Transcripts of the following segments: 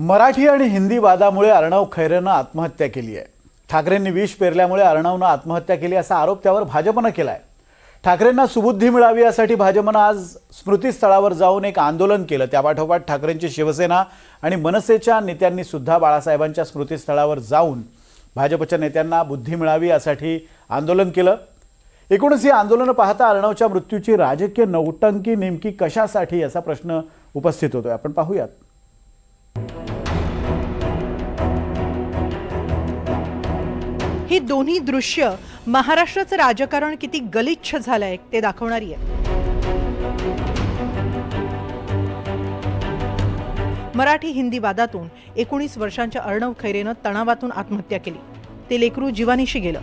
मराठी आणि हिंदी वादामुळे अर्णव खैरेनं आत्महत्या केली आहे. ठाकरेंनी विष पेरल्यामुळे अर्णवनं आत्महत्या केली असा आरोप त्यावर भाजपनं केला आहे ठाकरेंना सुबुद्धी मिळावी यासाठी भाजपनं आज स्मृतीस्थळावर जाऊन एक आंदोलन केलं. त्यापाठोपाठ ठाकरेंची शिवसेना आणि मनसेच्या नेत्यांनी सुद्धा बाळासाहेबांच्या स्मृतीस्थळावर जाऊन भाजपच्या नेत्यांना बुद्धी मिळावी यासाठी आंदोलन केलं. एकूणच ही आंदोलनं पाहता अर्णवच्या मृत्यूची राजकीय नौटंकी नेमकी कशासाठी याचा प्रश्न उपस्थित होतोय. आपण पाहूयात. ही दोन्ही दृश्य महाराष्ट्राचं राजकारण किती गलिच्छ झालंय ते दाखवणारी आहे मराठी हिंदी वादातून एकोणीस वर्षांच्या अर्णव खैरेनं तणावातून आत्महत्या केली. ते लेकरू जीवानीशी गेलं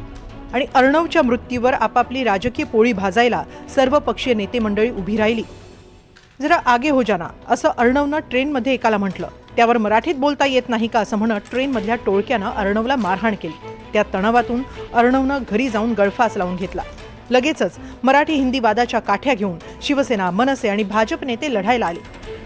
आणि अर्णवच्या मृत्यूवर आपापली राजकीय पोळी भाजायला सर्व पक्षीय नेते मंडळी उभी राहिली. जरा आगे हो जाना असं अर्णवनं ट्रेनमध्ये एकाला म्हटलं. त्यावर मराठीत बोलता येत नाही का असं म्हणत ट्रेनमधल्या टोळक्यानं अर्णवला मारहाण केली. त्या तणावातून अर्णवनं घरी जाऊन गळफास लावून घेतला. लगेचच मराठी हिंदी वादाच्या काठ्या घेऊन शिवसेना मनसे आणि भाजप नेते लढायला आले.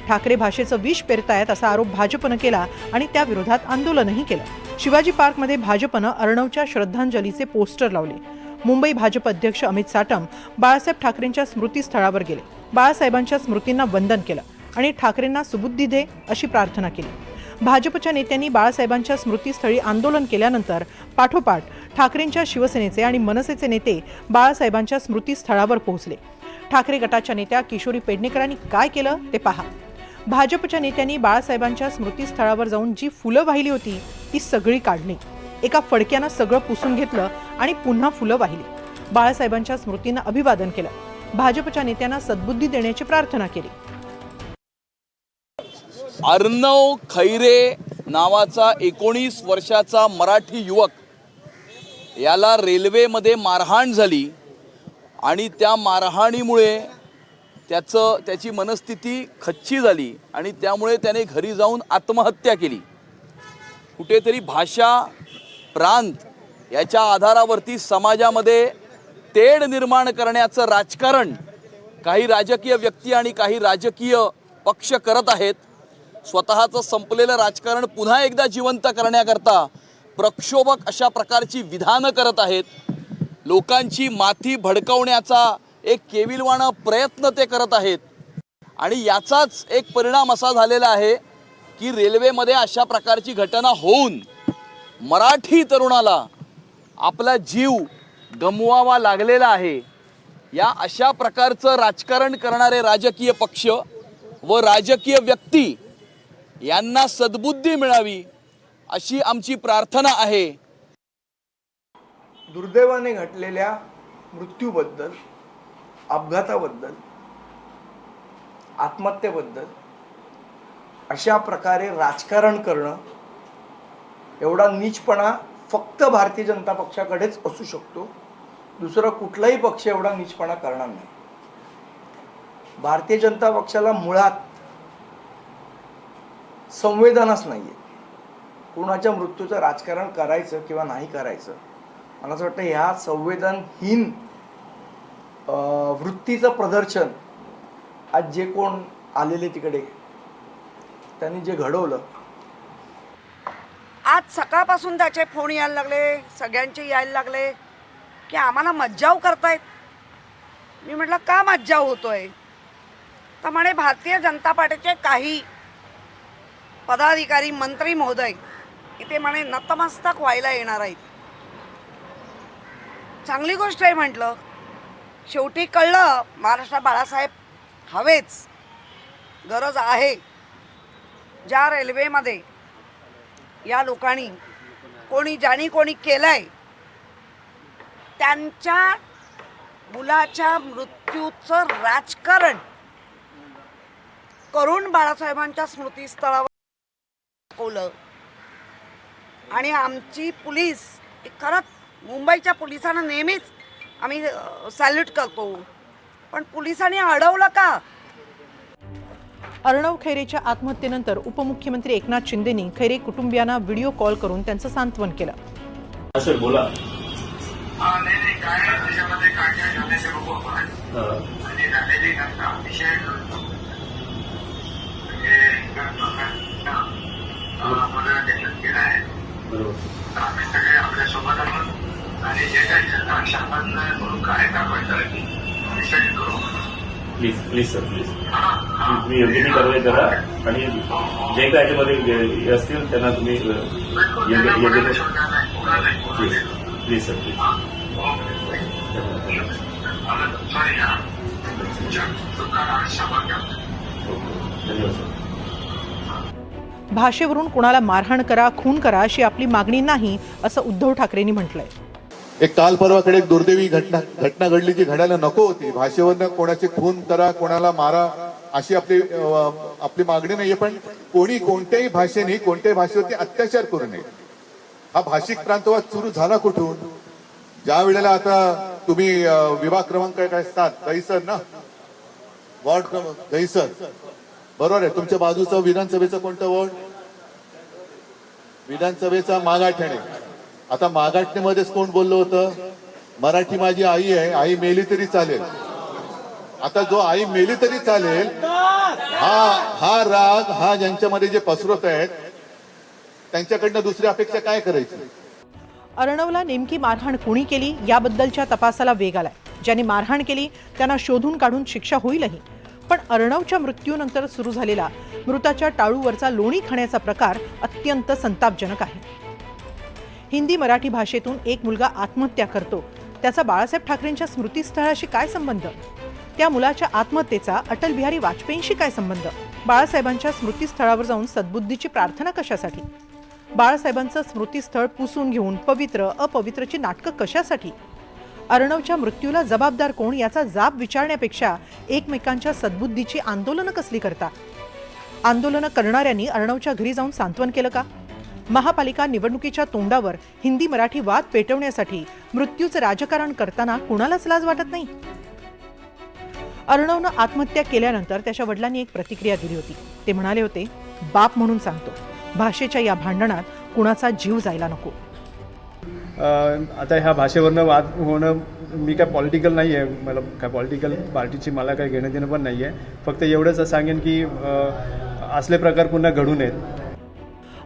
ठाकरे भाषेचं विष पेरतायत असा आरोप भाजपनं केला आणि त्या विरोधात आंदोलनही केलं. शिवाजी पार्कमध्ये भाजपनं अर्णवच्या श्रद्धांजलीचे पोस्टर लावले. मुंबई भाजप अध्यक्ष अमित साटम बाळासाहेब ठाकरेंच्या स्मृतीस्थळावर गेले. बाळासाहेबांच्या स्मृतींना वंदन केलं आणि ठाकरेंना सुबुद्धी दे अशी प्रार्थना केली. भाजपच्या नेत्यांनी बाळासाहेबांच्या स्मृतीस्थळी आंदोलन केल्यानंतर पाठोपाठ ठाकरेंच्या शिवसेनेचे आणि मनसेचे नेते बाळासाहेबांच्या स्मृतीस्थळावर पोहोचले. ठाकरे गटाच्या नेत्या किशोरी पेडणेकरांनी काय केलं ते पहा. भाजपच्या नेत्यांनी बाळासाहेबांच्या स्मृतीस्थळावर जाऊन जी फुलं वाहिली होती ती सगळी काढली. एका फडक्यानं सगळं पुसून घेतलं आणि पुन्हा फुलं वाहिली. बाळासाहेबांच्या स्मृतींना अभिवादन केलं. भाजपच्या नेत्यांना सद्बुद्धी देण्याची प्रार्थना केली. अर्णव खैरे नावाचा एकोणीस वर्षाचा मराठी युवक. याला रेल्वेमध्ये मारहाण झाली आणि त्या मारहाणीमुळे त्याचं त्याची मनस्थिती खच्ची झाली आणि त्यामुळे त्याने घरी जाऊन आत्महत्या केली. कुठेतरी भाषा प्रांत याच्या आधारावरती समाजामध्ये तेढ निर्माण करण्याचं राजकारण काही राजकीय व्यक्ती आणि काही राजकीय पक्ष करत आहेत. स्वतःचं संपलेलं राजकारण पुन्हा एकदा जिवंत करण्याकरता प्रक्षोभक अशा प्रकारची विधानं करत आहेत. लोकांची माथी भडकवण्याचा एक केविलवाणा प्रयत्न ते करत आहेत. आणि याचाच एक परिणाम असा झालेला आहे की रेल्वेमध्ये अशा प्रकारची घटना होऊन मराठी तरुणाला आपला जीव गमवावा लागलेला आहे. या अशा प्रकारचं राजकारण करणारे राजकीय पक्ष व राजकीय व्यक्ती यांना सद्बुद्धी मिळावी अशी आमची प्रार्थना आहे. दुर्दैवाने घटलेल्या मृत्यूबद्दल अपघाताबद्दल आत्महत्येबद्दल अशा प्रकारे राजकारण करणं एवढा नीचपणा फक्त भारतीय जनता पक्षाकडेच असू शकतो. दुसरा कुठलाही पक्ष एवढा नीचपणा करणार नाही. भारतीय जनता पक्षाला मुळात संवेदनाच नाही आहे कुणाच्या मृत्यूचं राजकारण करायचं किंवा नाही करायचं मला असं वाटतं ह्या संवेदनहीन वृत्तीचं प्रदर्शन आज जे कोण आलेले तिकडे त्यांनी जे घडवलं. आज सकाळपासून त्याचे फोन यायला लागले सगळ्यांचे यायला लागले की आम्हाला मज्जाव करतायत. मी म्हटलं का मज्जाव होतोय? तर म्हणे भारतीय जनता पार्टीचे काही पदाधिकारी मंत्री महोदय इथे म्हणे नतमस्तक व्हायला येणार आहेत. चांगली गोष्ट आहे म्हटलं. शेवटी कळलं महाराष्ट्रात बाळासाहेब हवेच गरज आहे. ज्या रेल्वेमध्ये या लोकांनी कोणी ज्यानी कोणी केलंय त्यांच्या मुलाच्या मृत्यूचं राजकारण करून बाळासाहेबांच्या स्मृतीस्थळावर दाखवलं आणि आमची पोलीस खरंच मुंबईच्या पोलिसांना नेहमीच आम्ही सॅल्यूट करतो. पण पोलिसांनी अडवलं का? अर्णव खैरेच्या आत्महत्येनंतर उपमुख्यमंत्री एकनाथ शिंदेनी खैरे कुटुंबियांना व्हिडिओ कॉल करून त्यांचं सांत्वन केलं. सर बोला. हा नाही नाही काय त्याच्यामध्ये काय हा. अतिशय म्हणजे बरोबर आम्ही सगळे आपल्यासोबत आहोत. आणि जे काही जनता शासन करून काय आहे ते डिसाईड करू. प्लीज प्लीज सर प्लीज तुम्ही योग्य ती कारवाई करा आणि जे काय याच्यामध्ये असतील त्यांना तुम्ही योग्य please. Please sir please sorry हा घ्या धन्यवाद सर भाषेवरून कुणाला मारहाण करा खून करा अशी आपली मागणी नाही असं उद्धव ठाकरेंनी म्हटलंय. एक काल परवाकडे एक दुर्दैवी घटना घटना घडली जी घडायला नको होती. भाषेवरनं कोणाचे खून करा कोणाला मारा अशी आपली आपली मागणी नाहीये पण कोणी कोणत्याही भाषेने कोणत्याही भाषेवरती अत्याचार करू नये. हा भाषिक प्रांतवाद सुरू झाला कुठून? ज्या वेळेला आता तुम्ही विभाग क्रमांक काय काय सात दहीसर ना? वॉर्ड क्रमांक दहीसर बरोबर आहे. तुमच्या बाजूचं विधानसभेचं कोणतं वॉर्ड विधानसभेचा मागाठणे. आता मागाठणेमध्येच कोण बोललं होतं? मराठी माझी आई आहे. आई मेली तरी चालेल. आता जो आई मेली तरी चालेल हा हा राग हा ज्यांच्यामध्ये जे पसरत आहेत त्यांच्याकडनं दुसरी अपेक्षा काय करायची? अर्णवला नेमकी मारहाण कोणी केली? याबद्दलच्या तपासाला वेग आलाय. ज्यांनी मारहाण केली त्यांना शोधून काढून शिक्षा होईलही. पण अर्णवच्या मृत्यूनंतर सुरू झालेला मृताच्या टाळूवरचा लोणी खाण्याचा प्रकार अत्यंत संतापजनक आहे. हिंदी मराठी भाषेतून एक मुलगा आत्महत्या करतो. त्याचा बाळासाहेब ठाकरेंच्या स्मृतीस्थळाशी काय संबंध? त्या मुलाच्या आत्महत्येचा अटल बिहारी वाजपेयींशी काय संबंध? बाळासाहेबांच्या स्मृतीस्थळावर जाऊन सद्बुद्धीची प्रार्थना कशासाठी? बाळासाहेबांचं स्मृतीस्थळ पुसून घेऊन पवित्र अपवित्रची नाटकं कशासाठी? अर्णवच्या मृत्यूला जबाबदार कोण याचा जाब विचारण्यापेक्षा एकमेकांच्या सद्बुद्धीची आंदोलनं कसली करता? आंदोलनं करणाऱ्यांनी अर्णवच्या घरी जाऊन सांत्वन केलं का? महापालिका निवडणुकीच्या तोंडावर हिंदी मराठी वाद पेटवण्यासाठी मृत्यूचं राजकारण करताना कुणालाच लाज वाटत नाही? अर्णवनं आत्महत्या केल्यानंतर त्याच्या वडिलांनी एक प्रतिक्रिया दिली होती. ते म्हणाले होते बाप म्हणून सांगतो भाषेच्या या भांडणात कुणाचा जीव जायला नको. आता ह्या भाषेवरनं वाद होणं मी काय पॉलिटिकल नाही आहे मला काय पॉलिटिकल पार्टीची मला काही घेणं देणं पण नाही आहे फक्त एवढंच सांगेन की असले प्रकार पुन्हा घडू नयेत.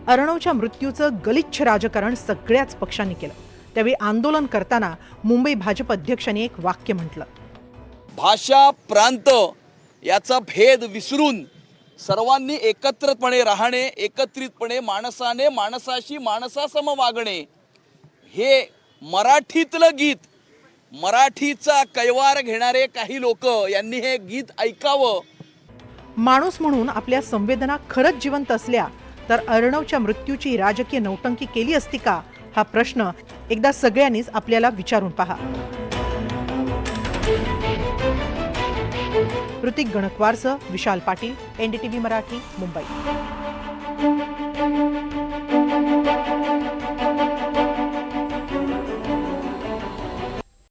अर्णवच्या मृत्यूचं गलिच्छ राजकारण सगळ्याच पक्षांनी केलं. त्यावेळी आंदोलन करताना मुंबई भाजप अध्यक्षांनी एक वाक्य म्हटलं. भाषा प्रांत याचा भेद विसरून सर्वांनी एकत्रितपणे राहणे एकत्रितपणे माणसाने माणसाशी माणसासम वागणे हे मराठीतलं गीत मराठीचा कैवार घेणारे काही लोक यांनी हे गीत ऐकावं. माणूस म्हणून आपल्या संवेदना खरंच जिवंत असल्या तर अर्णवच्या मृत्यूची राजकीय नौटंकी केली असती का? हा प्रश्न एकदा सगळ्यांनीच आपल्याला विचारून पहा. ऋतिक गणकवारसह विशाल पाटील एनडीटीव्ही मराठी मुंबई.